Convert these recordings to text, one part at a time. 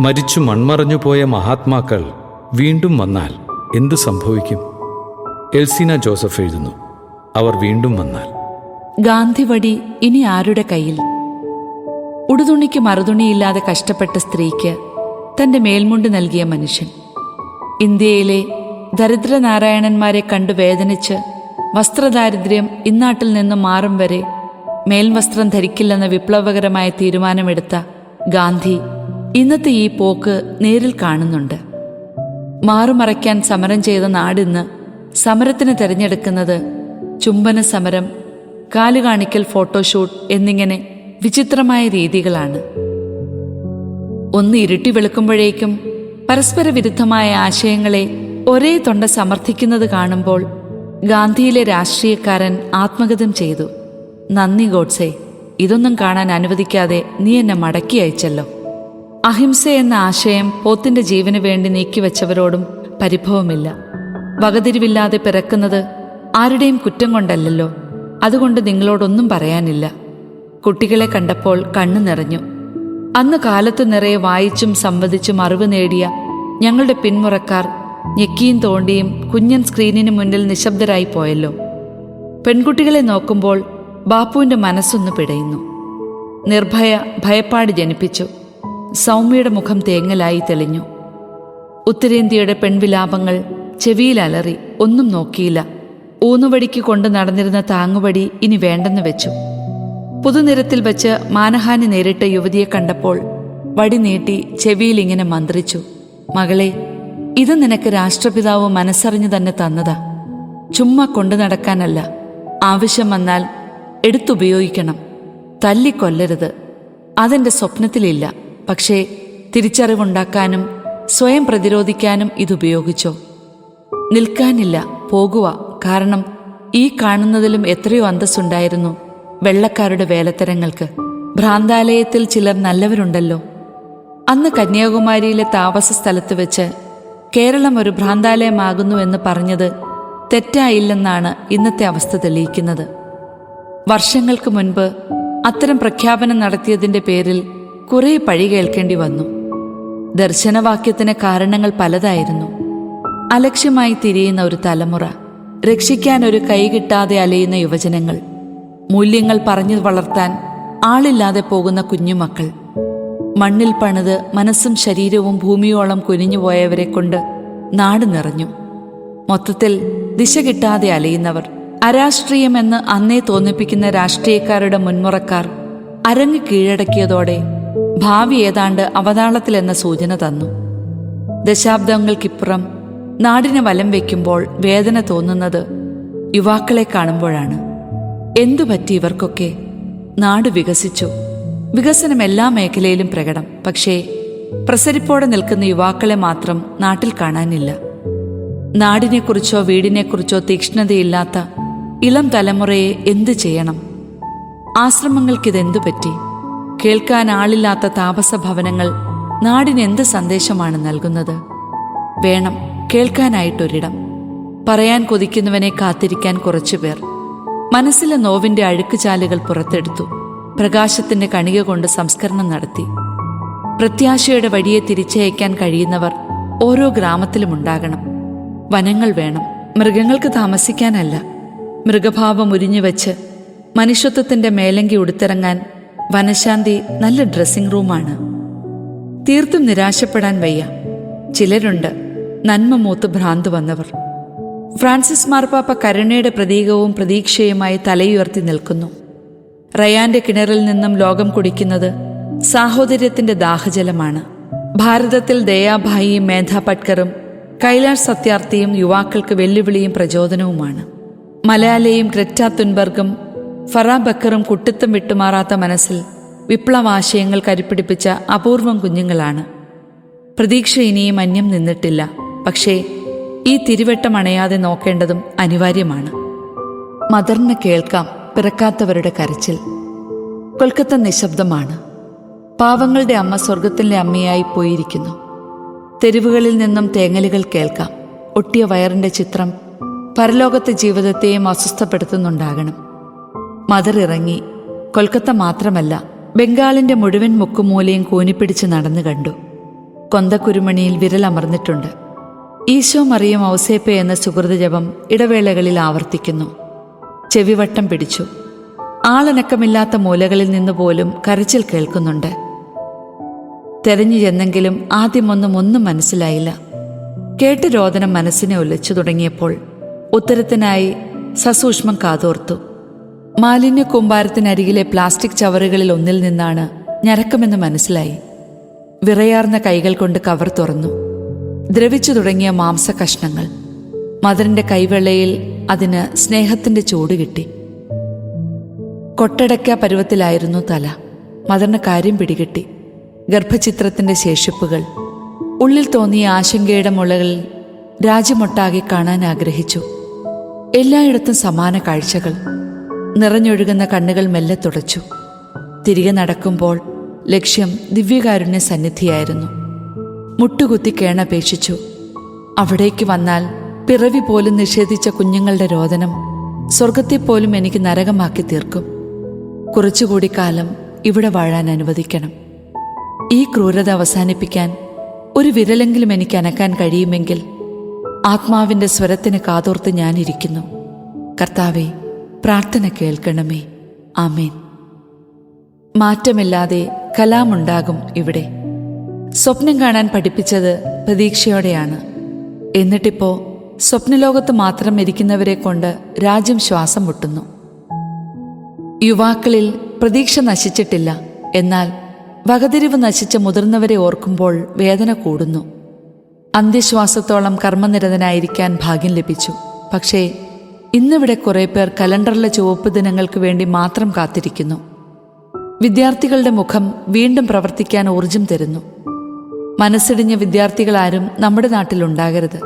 മരിച്ചു മൺമറഞ്ഞു പോയ മഹാത്മാക്കൾ വീണ്ടും വന്നാൽ എന്തു സംഭവിക്കും? എൽസീന ജോസഫ് എഴുതുന്നു. അവർ വീണ്ടും വന്നാൽ. ഗാന്ധിവടി ഇനി ആരുടെ കയ്യിൽ? ഉടുതുണിക്ക് മറുതുണിയില്ലാതെ കഷ്ടപ്പെട്ട സ്ത്രീക്ക് തന്റെ മേൽമുണ്ട് നൽകിയ മനുഷ്യൻ. ഇന്ത്യയിലെ ദരിദ്രനാരായണന്മാരെ കണ്ടു വേദനിച്ച് വസ്ത്രദാരിദ്ര്യം ഇന്നാട്ടിൽ നിന്ന് മാറും വരെ മേൽവസ്ത്രം ധരിക്കില്ലെന്ന വിപ്ലവകരമായ തീരുമാനമെടുത്ത ഗാന്ധി ഇന്നത്തെ ഈ പോക്ക് നേരിൽ കാണുന്നുണ്ട്. മാറുമറയ്ക്കാൻ സമരം ചെയ്ത നാടിന്ന് സമരത്തിന് തിരഞ്ഞെടുക്കുന്നത് ചുംബന സമരം കാലുകാണിക്കൽ ഫോട്ടോഷൂട്ട് എന്നിങ്ങനെ വിചിത്രമായ രീതികളാണ്. ഒന്ന് ഇരുട്ടി വെളുക്കുമ്പോഴേക്കും പരസ്പര വിരുദ്ധമായ ആശയങ്ങളെ ഒരേ തൊണ്ട സമർത്ഥിക്കുന്നത് കാണുമ്പോൾ ഗാന്ധിയിലെ രാഷ്ട്രീയക്കാരൻ ആത്മഗതം ചെയ്തു. നന്ദി ഗോഡ്സെ ഇതൊന്നും കാണാൻ അനുവദിക്കാതെ നീ എന്നെ മടക്കി അയച്ചല്ലോ. അഹിംസ എന്ന ആശയം പോത്തിന്റെ ജീവന് വേണ്ടി നീക്കിവെച്ചവരോടും പരിഭവമില്ല. വകതിരിവില്ലാതെ പിറക്കുന്നത് ആരുടെയും കുറ്റം കൊണ്ടല്ലല്ലോ. അതുകൊണ്ട് നിങ്ങളോടൊന്നും പറയാനില്ല. കുട്ടികളെ കണ്ടപ്പോൾ കണ്ണു നിറഞ്ഞു. അന്ന് കാലത്ത് നിറയെ വായിച്ചും സംവദിച്ചും അറിവ് നേടിയ ഞങ്ങളുടെ പിന്മുറക്കാർ ഞെക്കിയും തോണ്ടിയും കുഞ്ഞൻ സ്ക്രീനിന് മുന്നിൽ നിശബ്ദരായി പോയല്ലോ. പെൺകുട്ടികളെ നോക്കുമ്പോൾ ബാപ്പുവിന്റെ മനസ്സൊന്ന് പിടയുന്നു. നിർഭയ ഭയപ്പാട് ജനിപ്പിച്ചു. സൗമ്യയുടെ മുഖം തേങ്ങലായി തെളിഞ്ഞു. ഉത്തരേന്ത്യയുടെ പെൺവിലാപങ്ങൾ ചെവിയിലലറി ഒന്നും നോക്കിയില്ല. ഊന്നുവടിക്ക് കൊണ്ട് നടന്നിരുന്ന താങ്ങുവടി ഇനി വേണ്ടെന്ന് വെച്ചു. പുതുനിരത്തിൽ വെച്ച് മാനഹാനി നേരിട്ട യുവതിയെ കണ്ടപ്പോൾ വടി നീട്ടി ചെവിയിൽ ഇങ്ങനെ മന്ത്രിച്ചു മകളെ ഇത് നിനക്ക് രാഷ്ട്രപിതാവ് മനസ്സറിഞ്ഞു തന്നെ തന്നതാ. ചുമ്മാ കൊണ്ടു നടക്കാനല്ല. ആവശ്യം വന്നാൽ എടുത്തുപയോഗിക്കണം. തല്ലിക്കൊല്ലരുത്. അതെന്റെ സ്വപ്നത്തിലില്ല. പക്ഷേ തിരിച്ചറിവുണ്ടാക്കാനും സ്വയം പ്രതിരോധിക്കാനും ഇതുപയോഗിച്ചോ? നിൽക്കാനില്ല പോകുക. കാരണം ഈ കാണുന്നതിലും എത്രയോ അന്തസ്സുണ്ടായിരുന്നു വെള്ളക്കാരുടെ വേലത്തരങ്ങൾക്ക്. ഭ്രാന്താലയത്തിൽ ചിലർ നല്ലവരുണ്ടല്ലോ. അന്ന് കന്യാകുമാരിയിലെ താമസ സ്ഥലത്ത് വെച്ച് കേരളം ഒരു ഭ്രാന്താലയമാകുന്നു പറഞ്ഞത് തെറ്റായില്ലെന്നാണ് ഇന്നത്തെ അവസ്ഥ തെളിയിക്കുന്നത്. വർഷങ്ങൾക്ക് മുൻപ് അത്തരം പ്രഖ്യാപനം നടത്തിയതിന്റെ പേരിൽ കുറെ പഴി കേൾക്കേണ്ടി വന്നു. ദർശനവാക്യത്തിന് കാരണങ്ങൾ പലതായിരുന്നു. അലക്ഷ്യമായി തിരിയുന്ന ഒരു തലമുറ രക്ഷിക്കാൻ ഒരു കൈ കിട്ടാതെ അലയുന്ന യുവജനങ്ങൾ മൂല്യങ്ങൾ പറഞ്ഞു വളർത്താൻ ആളില്ലാതെ പോകുന്ന കുഞ്ഞുമക്കൾ. മണ്ണിൽ പണിത് മനസ്സും ശരീരവും ഭൂമിയോളം കുനിഞ്ഞുപോയവരെ കൊണ്ട് നാട് നിറഞ്ഞു. മൊത്തത്തിൽ ദിശ കിട്ടാതെ അലയുന്നവർ അരാഷ്ട്രീയമെന്ന് അന്നേ തോന്നിപ്പിക്കുന്ന രാഷ്ട്രീയക്കാരുടെ മുൻമുറക്കാർ അരങ്ങ് കീഴടക്കിയതോടെ ഭാവി ഏതാണ്ട് അവതാളത്തിലെന്ന സൂചന തന്നു. ദശാബ്ദങ്ങൾക്കിപ്പുറം നാടിനെ വലം വയ്ക്കുമ്പോൾ വേദന തോന്നുന്നത് യുവാക്കളെ കാണുമ്പോഴാണ്. എന്തു പറ്റി ഇവർക്കൊക്കെ? നാട് വികസിച്ചു. വികസനം എല്ലാ മേഖലയിലും പ്രകടം. പക്ഷേ പ്രസരിപ്പോടെ നിൽക്കുന്ന യുവാക്കളെ മാത്രം നാട്ടിൽ കാണാനില്ല. നാടിനെക്കുറിച്ചോ വീടിനെക്കുറിച്ചോ തീക്ഷ്ണതയില്ലാത്ത ഇളം തലമുറയെ എന്തു ചെയ്യണം? ആശ്രമങ്ങൾക്കിതെന്തു പറ്റി കേൾക്കാൻ ആളില്ലാത്ത താമസ ഭവനങ്ങൾ നാടിനെന്ത് സന്ദേശമാണ് നൽകുന്നത്? വേണം കേൾക്കാനായിട്ടൊരിടം. പറയാൻ കൊതിക്കുന്നവനെ കാത്തിരിക്കാൻ കുറച്ചുപേർ. മനസ്സിലെ നോവിന്റെ അഴുക്കുചാലുകൾ പുറത്തെടുത്തു. പ്രകാശത്തിന്റെ കണിക കൊണ്ട് സംസ്കരണം നടത്തി. പ്രത്യാശയുടെ വഴിയെ തിരിച്ചയക്കാൻ കഴിയുന്നവർ ഓരോ ഗ്രാമത്തിലും ഉണ്ടാകണം. വനങ്ങൾ വേണം. മൃഗങ്ങൾക്ക് താമസിക്കാനല്ല. മൃഗഭാവം ഉരിഞ്ഞുവെച്ച് മനുഷ്യത്വത്തിന്റെ മേലങ്കി ഉടുത്തിറങ്ങാൻ വനശാന്തി നല്ല ഡ്രസ്സിംഗ് റൂമാണ്. തീർത്തും നിരാശപ്പെടാൻ വയ്യ. ചിലരുണ്ട് നന്മ മൂത്ത് ഭ്രാന്ത് വന്നവർ. ഫ്രാൻസിസ് മാർപ്പാപ്പ കരുണയുടെ പ്രതീകവും പ്രതീക്ഷയുമായി തലയുയർത്തി നിൽക്കുന്നു. റയാന്റെ കിണറിൽ നിന്നും ലോകം കുടിക്കുന്നത് സാഹോദര്യത്തിന്റെ ദാഹജലമാണ്. ഭാരതത്തിൽ ദയാഭായിയും മേധാ പട്കറും കൈലാഷ് സത്യാർത്ഥിയും യുവാക്കൾക്ക് വെല്ലുവിളിയും പ്രചോദനവുമാണ്. മലയാലയും ഗ്രറ്റ തുൻബർഗും ഫറാ ബക്കറും കുട്ടിത്തം വിട്ടുമാറാത്ത മനസ്സിൽ വിപ്ലവാശയങ്ങൾ കരിപ്പിടിപ്പിച്ച അപൂർവം കുഞ്ഞുങ്ങളാണ്. പ്രതീക്ഷ ഇനിയും അന്യം നിന്നിട്ടില്ല. പക്ഷേ ഈ തിരുവട്ടം അണയാതെ നോക്കേണ്ടതും അനിവാര്യമാണ്. മദറിന് കേൾക്കാം പിറക്കാത്തവരുടെ കരച്ചിൽ. കൊൽക്കത്ത നിശബ്ദമാണ്. പാവങ്ങളുടെ അമ്മ സ്വർഗത്തിന്റെ അമ്മയായി പോയിരിക്കുന്നു. തെരുവുകളിൽ നിന്നും തേങ്ങലുകൾ കേൾക്കാം. ഒട്ടിയ വയറിന്റെ ചിത്രം പരലോകത്തെ ജീവിതത്തെയും അസ്വസ്ഥപ്പെടുത്തുന്നുണ്ടാകണം. മദർ ഇറങ്ങി. കൊൽക്കത്ത മാത്രമല്ല ബംഗാളിന്റെ മുഴുവൻ മുക്കുമൂലയും കൂനിപ്പിടിച്ച് നടന്നു കണ്ടു. കൊന്തക്കുരുമണിയിൽ വിരലമർന്നിട്ടുണ്ട്. ഈശോ മറിയം ഔസേപ്പ എന്ന സുഹൃത ജപം ഇടവേളകളിൽ ആവർത്തിക്കുന്നു. ചെവിവട്ടം പിടിച്ചു. ആളനക്കമില്ലാത്ത മൂലകളിൽ നിന്ന് പോലും കരച്ചിൽ കേൾക്കുന്നുണ്ട്. തെരഞ്ഞു ചെന്നെങ്കിലും ആദ്യമൊന്നും ഒന്നും മനസ്സിലായില്ല. കേട്ട് രോദനം മനസ്സിനെ ഒലിച്ചു തുടങ്ങിയപ്പോൾ ഉത്തരത്തിനായി സസൂക്ഷ്മം കാതോർത്തു. മാലിന്യ കൂമ്പാരത്തിനരികിലെ പ്ലാസ്റ്റിക് ചവറുകളിൽ ഒന്നിൽ നിന്നാണ് ഞരക്കമെന്ന് മനസ്സിലായി. വിറയാർന്ന കൈകൾ കൊണ്ട് കവർ തുറന്നു. ദ്രവിച്ചു തുടങ്ങിയ മാംസ കഷ്ണങ്ങൾ മദറിന്റെ കൈവെള്ളയിൽ അതിന് സ്നേഹത്തിന്റെ ചൂട് കിട്ടി. കൊട്ടടക്ക പരുവത്തിലായിരുന്നു തല. മദറിന് കാര്യം പിടികിട്ടി. ഗർഭചിത്രത്തിന്റെ ശേഷിപ്പുകൾ. ഉള്ളിൽ തോന്നിയ ആശങ്കയുടെ മുളകളിൽ രാജ്യമൊട്ടാകെ കാണാൻ ആഗ്രഹിച്ചു. എല്ലായിടത്തും സമാന കാഴ്ചകൾ. നിറഞ്ഞൊഴുകുന്ന കണ്ണുകൾ മെല്ലെ തുടച്ചു. തിരികെ നടക്കുമ്പോൾ ലക്ഷ്യം ദിവ്യകാരുണ്യ സന്നിധിയായിരുന്നു. മുട്ടുകുത്തി കേണപേക്ഷിച്ചു അവിടേക്ക് വന്നാൽ പിറവി പോലും നിഷേധിച്ച കുഞ്ഞുങ്ങളുടെ രോദനം സ്വർഗത്തെപ്പോലും എനിക്ക് നരകമാക്കി തീർക്കും. കുറച്ചുകൂടി കാലം ഇവിടെ വാഴാൻ അനുവദിക്കണം. ഈ ക്രൂരത അവസാനിപ്പിക്കാൻ ഒരു വിരലെങ്കിലും എനിക്ക് അനക്കാൻ കഴിയുമെങ്കിൽ ആത്മാവിന്റെ സ്വരത്തിന് കാതോർത്ത് ഞാനിരിക്കുന്നു. കർത്താവെ പ്രാർത്ഥന കേൾക്കണമേ. ആമേൻ. മാറ്റമില്ലാതെ കലാമുണ്ടാകും ഇവിടെ. സ്വപ്നം കാണാൻ പഠിപ്പിച്ചത് പ്രതീക്ഷയോടെയാണ്. എന്നിട്ടിപ്പോ സ്വപ്നലോകത്ത് മാത്രം ഇരിക്കുന്നവരെ കൊണ്ട് രാജ്യം ശ്വാസം മുട്ടുന്നു. യുവാക്കളിൽ പ്രതീക്ഷ നശിച്ചിട്ടില്ല. എന്നാൽ വകതിരിവ് നശിച്ച മുതിർന്നവരെ ഓർക്കുമ്പോൾ വേദന കൂടുന്നു. അന്ത്യശ്വാസത്തോളം കർമ്മനിരതനായിരിക്കാൻ ഭാഗ്യം ലഭിച്ചു. പക്ഷേ ഇന്നിവിടെ കുറേ പേർ കലണ്ടറിലെ ചുവപ്പ് ദിനങ്ങൾക്ക് വേണ്ടി മാത്രം കാത്തിരിക്കുന്നു. വിദ്യാർത്ഥികളുടെ മുഖം വീണ്ടും പ്രവർത്തിക്കാൻ ഊർജം തരുന്നു. മനസ്സിടിഞ്ഞ വിദ്യാർത്ഥികളാരും നമ്മുടെ നാട്ടിലുണ്ടാകരുത്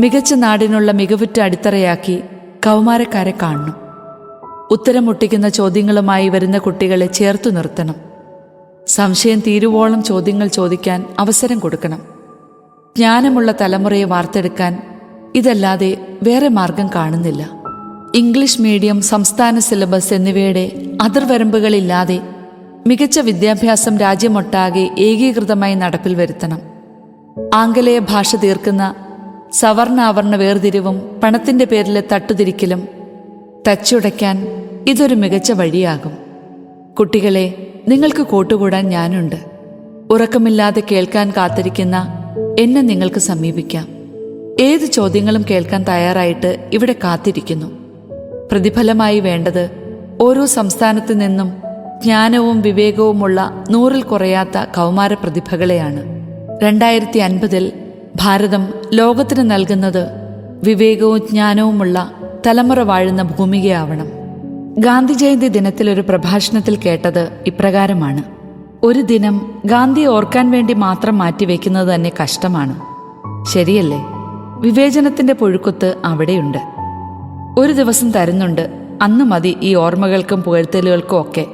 മികച്ച നാടിനുള്ള മികവുറ്റ അടിത്തറയാക്കി കൗമാരക്കാരെ കാണണം. ഉത്തരം മുട്ടിക്കുന്ന ചോദ്യങ്ങളുമായി വരുന്ന കുട്ടികളെ ചേർത്തു നിർത്തണം. സംശയം തീരുവോളം ചോദ്യങ്ങൾ ചോദിക്കാൻ അവസരം കൊടുക്കണം. ജ്ഞാനമുള്ള തലമുറയെ വാർത്തെടുക്കാൻ ഇതല്ലാതെ വേറെ മാർഗം കാണുന്നില്ല. ഇംഗ്ലീഷ് മീഡിയം സംസ്ഥാന സിലബസ് എന്നിവയുടെ അതിർവരമ്പുകളില്ലാതെ മികച്ച വിദ്യാഭ്യാസം രാജ്യമൊട്ടാകെ ഏകീകൃതമായി നടപ്പിൽ വരുത്തണം. ആംഗലേയ ഭാഷ തീർക്കുന്ന സവർണാവർണ വേർതിരിവും പണത്തിന്റെ പേരിലെ തട്ടുതിരിക്കലും തച്ചുടയ്ക്കാൻ ഇതൊരു മികച്ച വഴിയാകും. കുട്ടികളെ നിങ്ങൾക്ക് കൂട്ടുകൂടാൻ ഞാനുണ്ട്. ഉറക്കമില്ലാതെ കേൾക്കാൻ കാത്തിരിക്കുന്ന എന്നെ നിങ്ങൾക്ക് സമീപിക്കാം. ഏത് ചോദ്യങ്ങളും കേൾക്കാൻ തയ്യാറായിട്ട് ഇവിടെ കാത്തിരിക്കുന്നു. പ്രതിഫലമായി വേണ്ടത് ഓരോ സംസ്ഥാനത്തു നിന്നും ജ്ഞാനവും വിവേകവുമുള്ള നൂറിൽ കുറയാത്ത കൗമാര പ്രതിഭകളെയാണ്. രണ്ടായിരത്തി അൻപതിൽ ഭാരതം ലോകത്തിന് നൽകുന്നത് വിവേകവും ജ്ഞാനവുമുള്ള തലമുറ വാഴുന്ന ഭൂമികയാവണം. ഗാന്ധി ജയന്തി ദിനത്തിൽ ഒരു പ്രഭാഷണത്തിൽ കേട്ടത് ഇപ്രകാരമാണ്. ഒരു ദിനം ഗാന്ധി ഓർക്കാൻ വേണ്ടി മാത്രം മാറ്റിവെക്കുന്നത് തന്നെ കഷ്ടമാണ്. ശരിയല്ലേ? വിവേചനത്തിന്റെ പുഴുക്കുത്ത് അവിടെയുണ്ട്. ഒരു ദിവസം തരുന്നുണ്ട്. അന്ന് മതി ഈ ഓർമ്മകൾക്കും പുകഴ്ത്തലുകൾക്കും ഒക്കെ.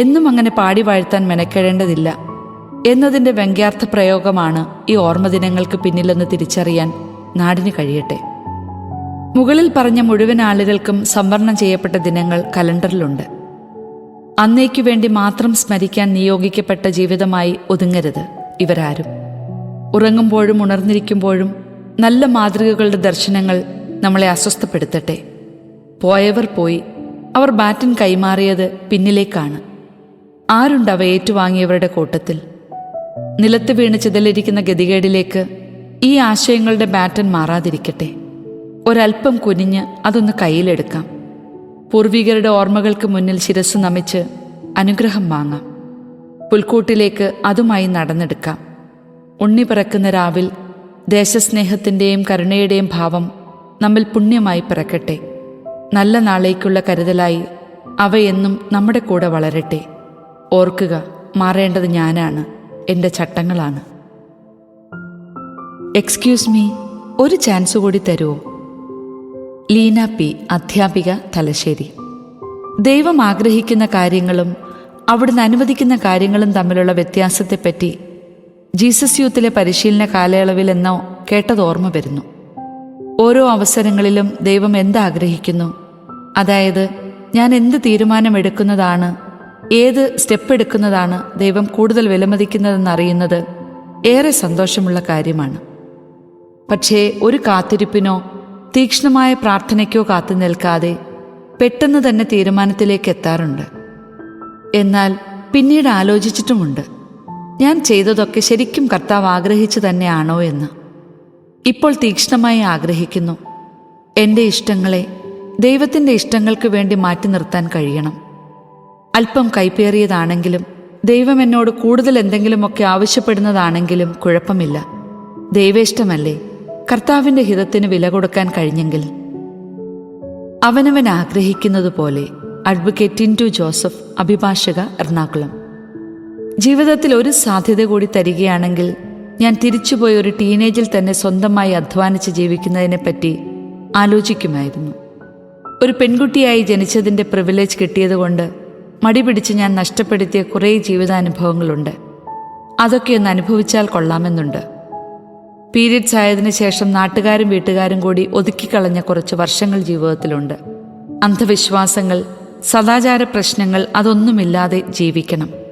എന്നും അങ്ങനെ പാടി വാഴ്ത്താൻ മെനക്കെടേണ്ടതില്ല. എന്നതിന്റെ വ്യംഗ്യാർത്ഥ പ്രയോഗമാണ് ഈ ഓർമ്മ ദിനങ്ങൾക്ക് പിന്നിലെന്ന് തിരിച്ചറിയാൻ നാടിന് കഴിയട്ടെ. മുകളിൽ പറഞ്ഞ മുഴുവൻ ആളുകൾക്കും സംവരണം ചെയ്യപ്പെട്ട ദിനങ്ങൾ കലണ്ടറിലുണ്ട്. അന്നേക്കു വേണ്ടി മാത്രം സ്മരിക്കാൻ നിയോഗിക്കപ്പെട്ട ജീവിതമായി ഒതുങ്ങരുത് ഇവരാരും. ഉറങ്ങുമ്പോഴും ഉണർന്നിരിക്കുമ്പോഴും നല്ല മാതൃകകളുടെ ദർശനങ്ങൾ നമ്മളെ അസ്വസ്ഥപ്പെടുത്തട്ടെ. പോയവർ പോയി അവർ ബാറ്റൻ കൈമാറിയത് പിന്നിലേക്കാണ്. ആരുണ്ട് അവ ഏറ്റുവാങ്ങിയവരുടെ കൂട്ടത്തിൽ? നിലത്ത് വീണ് ചിതലിരിക്കുന്ന ഗതികേടിലേക്ക് ഈ ആശയങ്ങളുടെ ബാറ്റൻ മാറാതിരിക്കട്ടെ. ഒരൽപ്പം കുനിഞ്ഞ് അതൊന്ന് കയ്യിലെടുക്കാം. പൂർവികരുടെ ഓർമ്മകൾക്ക് മുന്നിൽ ശിരസ് നമിച്ച് അനുഗ്രഹം വാങ്ങാം. പുൽക്കൂട്ടിലേക്ക് അതുമായി നടന്നെടുക്കാം. ഉണ്ണി പിറക്കുന്ന രാവിൽ ദേശസ്നേഹത്തിന്റെയും കരുണയുടെയും ഭാവം നമ്മിൽ പുണ്യമായി പിറക്കട്ടെ. നല്ല നാളേക്കുള്ള കരുതലായി അവയെന്നും നമ്മുടെ കൂടെ വളരട്ടെ. ഓർക്കുക മാറേണ്ടത് ഞാനാണ് എന്റെ ചട്ടങ്ങളാണ്. എക്സ്ക്യൂസ് മീ ഒരു ചാൻസ് കൂടി തരുമോ ലീന പി അധ്യാപിക തലശ്ശേരി. ദൈവം ആഗ്രഹിക്കുന്ന കാര്യങ്ങളും അവിടുന്ന് അനുവദിക്കുന്ന കാര്യങ്ങളും തമ്മിലുള്ള വ്യത്യാസത്തെപ്പറ്റി ജീസസ് യൂത്തിലെ പരിശീലന കാലയളവിൽ എന്നോ കേട്ടത് ഓർമ്മ വരുന്നു. ഓരോ അവസരങ്ങളിലും ദൈവം എന്താഗ്രഹിക്കുന്നു അതായത് ഞാൻ എന്ത് തീരുമാനമെടുക്കുന്നതാണ് ഏത് സ്റ്റെപ്പ് എടുക്കുന്നതാണ് ദൈവം കൂടുതൽ വിലമതിക്കുന്നതെന്നറിയുന്നത് ഏറെ സന്തോഷമുള്ള കാര്യമാണ്. പക്ഷേ ഒരു കാത്തിരിപ്പിനോ തീക്ഷ്ണമായ പ്രാർത്ഥനയ്ക്കോ കാത്തു നിൽക്കാതെ പെട്ടെന്ന് തന്നെ തീരുമാനത്തിലേക്ക് എത്താറുണ്ട്. എന്നാൽ പിന്നീട് ആലോചിച്ചിട്ടുമുണ്ട്. ഞാൻ ചെയ്തതൊക്കെ ശരിക്കും കർത്താവ് ആഗ്രഹിച്ചു തന്നെയാണോ എന്ന്. ഇപ്പോൾ തീക്ഷ്ണമായി ആഗ്രഹിക്കുന്നു. എന്റെ ഇഷ്ടങ്ങളെ ദൈവത്തിന്റെ ഇഷ്ടങ്ങൾക്ക് വേണ്ടി മാറ്റി നിർത്താൻ കഴിയണം. അല്പം കൈപ്പേറിയതാണെങ്കിലും ദൈവം എന്നോട് കൂടുതൽ എന്തെങ്കിലുമൊക്കെ ആവശ്യപ്പെടുന്നതാണെങ്കിലും കുഴപ്പമില്ല. ദൈവേഷ്ടമല്ലേ കർത്താവിന്റെ ഹിതത്തിന് വില കൊടുക്കാൻ കഴിഞ്ഞെങ്കിൽ. അവനവൻ ആഗ്രഹിക്കുന്നത് പോലെ അഡ്വക്കേറ്റ് ടു ജോസഫ് അഭിഭാഷക എറണാകുളം. ജീവിതത്തിൽ ഒരു സാധ്യത കൂടി തരികയാണെങ്കിൽ ഞാൻ തിരിച്ചുപോയി ഒരു ടീനേജിൽ തന്നെ സ്വന്തമായി അധ്വാനിച്ച് ജീവിക്കുന്നതിനെപ്പറ്റി ആലോചിക്കുമായിരുന്നു. ഒരു പെൺകുട്ടിയായി ജനിച്ചതിന്റെ പ്രിവിലേജ് കിട്ടിയതുകൊണ്ട് മടി പിടിച്ച് ഞാൻ നഷ്ടപ്പെടുത്തിയ കുറേ ജീവിതാനുഭവങ്ങളുണ്ട്. അതൊക്കെ ഒന്ന് അനുഭവിച്ചാൽ കൊള്ളാമെന്നുണ്ട്. പീരിയഡ്സ് ആയതിനു ശേഷം നാട്ടുകാരും വീട്ടുകാരും കൂടി ഒതുക്കിക്കളഞ്ഞ കുറച്ച് വർഷങ്ങൾ ജീവിതത്തിലുണ്ട്. അന്ധവിശ്വാസങ്ങൾ സദാചാര പ്രശ്നങ്ങൾ അതൊന്നുമില്ലാതെ ജീവിക്കണം.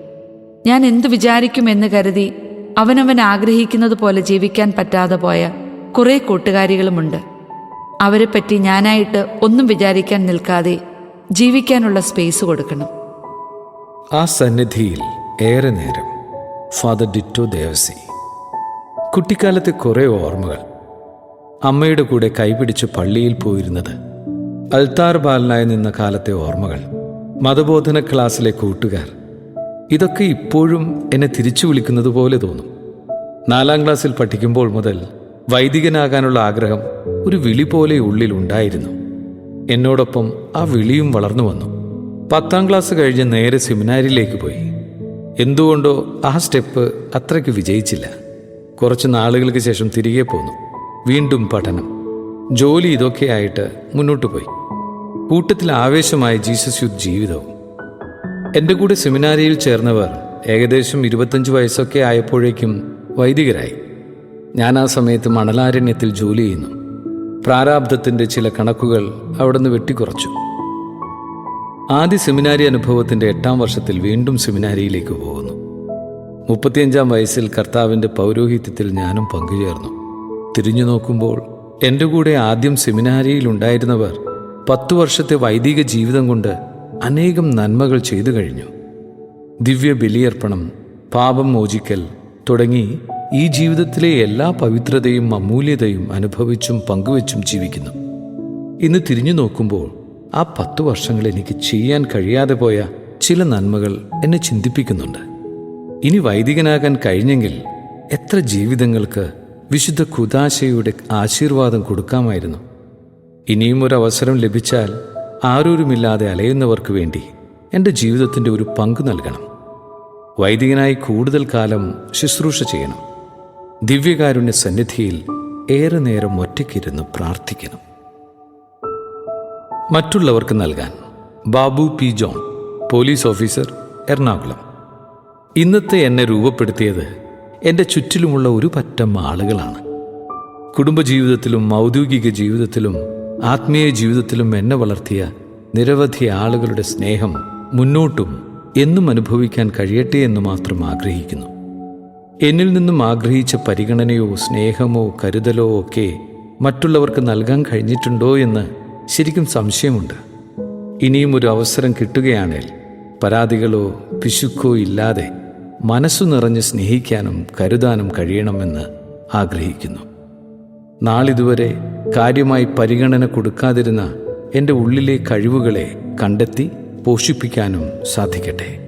ഞാൻ എന്തു വിചാരിക്കുമെന്ന് കരുതി അവനവൻ ആഗ്രഹിക്കുന്നത് പോലെ ജീവിക്കാൻ പറ്റാതെ പോയ കുറേ കൂട്ടുകാരികളുമുണ്ട്. അവരെപ്പറ്റി ഞാനായിട്ട് ഒന്നും വിചാരിക്കാൻ നിൽക്കാതെ ജീവിക്കാനുള്ള സ്പേസ് കൊടുക്കണം. ആ സന്നിധിയിൽ ഏറെ നേരം ഫാദർ ഡിറ്റോ ദേവസി. കുട്ടിക്കാലത്തെ കുറേ ഓർമ്മകൾ. അമ്മയുടെ കൂടെ കൈപിടിച്ച് പള്ളിയിൽ പോയിരുന്നത് അൽത്താർ ബാലനായി നിന്ന കാലത്തെ ഓർമ്മകൾ. മതബോധന ക്ലാസ്സിലെ കൂട്ടുകാർ. ഇതൊക്കെ ഇപ്പോഴും എന്നെ തിരിച്ചു വിളിക്കുന്നത് പോലെ തോന്നും. നാലാം ക്ലാസ്സിൽ പഠിക്കുമ്പോൾ മുതൽ വൈദികനാകാനുള്ള ആഗ്രഹം ഒരു വിളി പോലെ ഉള്ളിൽ ഉണ്ടായിരുന്നു. എന്നോടൊപ്പം ആ വിളിയും വളർന്നു വന്നു. പത്താം ക്ലാസ് കഴിഞ്ഞ് നേരെ സെമിനാരിലേക്ക് പോയി. എന്തുകൊണ്ടോ ആ സ്റ്റെപ്പ് അത്രയ്ക്ക് വിജയിച്ചില്ല. കുറച്ച് നാളുകൾക്ക് ശേഷം തിരികെ പോന്നു. വീണ്ടും പഠനം. ജോലി ഇതൊക്കെയായിട്ട് മുന്നോട്ട് പോയി. കൂട്ടത്തിൽ ആവേശമായ ജീസസ് യുദ്ധ ജീവിതവും. എന്റെ കൂടെ സെമിനാരിയിൽ ചേർന്നവർ ഏകദേശം ഇരുപത്തഞ്ച് വയസ്സൊക്കെ ആയപ്പോഴേക്കും വൈദികരായി. ഞാൻ ആ സമയത്ത് മണലാരണ്യത്തിൽ ജോലി ചെയ്യുന്നു. പ്രാരാബ്ധത്തിന്റെ ചില കണക്കുകൾ അവിടുന്ന് വെട്ടിക്കുറച്ചു. ആദ്യ സെമിനാരി അനുഭവത്തിന്റെ എട്ടാം വർഷത്തിൽ വീണ്ടും സെമിനാരിയിലേക്ക് പോകുന്നു. മുപ്പത്തിയഞ്ചാം വയസ്സിൽ കർത്താവിന്റെ പൗരോഹിത്യത്തിൽ ഞാനും പങ്കുചേർന്നു. തിരിഞ്ഞു നോക്കുമ്പോൾ എന്റെ കൂടെ ആദ്യം സെമിനാരിയിൽ ഉണ്ടായിരുന്നവർ പത്തു വർഷത്തെ വൈദിക ജീവിതം കൊണ്ട് അനേകം നന്മകൾ ചെയ്തു കഴിഞ്ഞു. ദിവ്യ ബലിയർപ്പണം പാപം മോചിക്കൽ തുടങ്ങി ഈ ജീവിതത്തിലെ എല്ലാ പവിത്രതയും അമൂല്യതയും അനുഭവിച്ചും പങ്കുവച്ചും ജീവിക്കുന്നു. ഇന്ന് തിരിഞ്ഞു നോക്കുമ്പോൾ ആ പത്തു വർഷങ്ങൾ എനിക്ക് ചെയ്യാൻ കഴിയാതെ പോയ ചില നന്മകൾ എന്നെ ചിന്തിപ്പിക്കുന്നുണ്ട്. ഇനി വൈദികനാകാൻ കഴിഞ്ഞെങ്കിൽ എത്ര ജീവിതങ്ങൾക്ക് വിശുദ്ധ കുദാശയുടെ ആശീർവാദം കൊടുക്കാമായിരുന്നു. ഇനിയും ഒരു അവസരം ലഭിച്ചാൽ ആരോരുമില്ലാതെ അലയുന്നവർക്ക് വേണ്ടി എന്റെ ജീവിതത്തിന്റെ ഒരു പങ്ക് നൽകണം. വൈദികനായി കൂടുതൽ കാലം ശുശ്രൂഷ ചെയ്യണം. ദിവ്യകാരുണ്യ സന്നിധിയിൽ ഏറെ നേരം ഒറ്റയ്ക്കിരുന്ന് പ്രാർത്ഥിക്കണം. മറ്റുള്ളവർക്ക് നൽകാൻ Babu P John police officer Ernakulam. ഇന്നത്തെ എന്നെ രൂപപ്പെടുത്തിയത് എന്റെ ചുറ്റിലുമുള്ള ഒരു പറ്റം ആളുകളാണ്. കുടുംബജീവിതത്തിലും ഔദ്യോഗിക ജീവിതത്തിലും ആത്മീയ ജീവിതത്തിലും എന്നെ വളർത്തിയ നിരവധി ആളുകളുടെ സ്നേഹം മുന്നോട്ടും എന്നും അനുഭവിക്കാൻ കഴിയട്ടെ എന്ന് മാത്രം ആഗ്രഹിക്കുന്നു. എന്നിൽ നിന്നും ആഗ്രഹിച്ച പരിഗണനയോ സ്നേഹമോ കരുതലോ ഒക്കെ മറ്റുള്ളവർക്ക് നൽകാൻ കഴിഞ്ഞിട്ടുണ്ടോ എന്ന് ശരിക്കും സംശയമുണ്ട്. ഇനിയും ഒരു അവസരം കിട്ടുകയാണെങ്കിൽ പരാതികളോ പിശുക്കോ ഇല്ലാതെ മനസ്സു നിറഞ്ഞ് സ്നേഹിക്കാനും കരുതാനും കഴിയണമെന്ന് ആഗ്രഹിക്കുന്നു. നാളിതുവരെ കാര്യമായി പരിഗണന കൊടുക്കാതിരുന്ന എന്റെ ഉള്ളിലെ കഴിവുകളെ കണ്ടെത്തി പോഷിപ്പിക്കാനും സാധിക്കട്ടെ.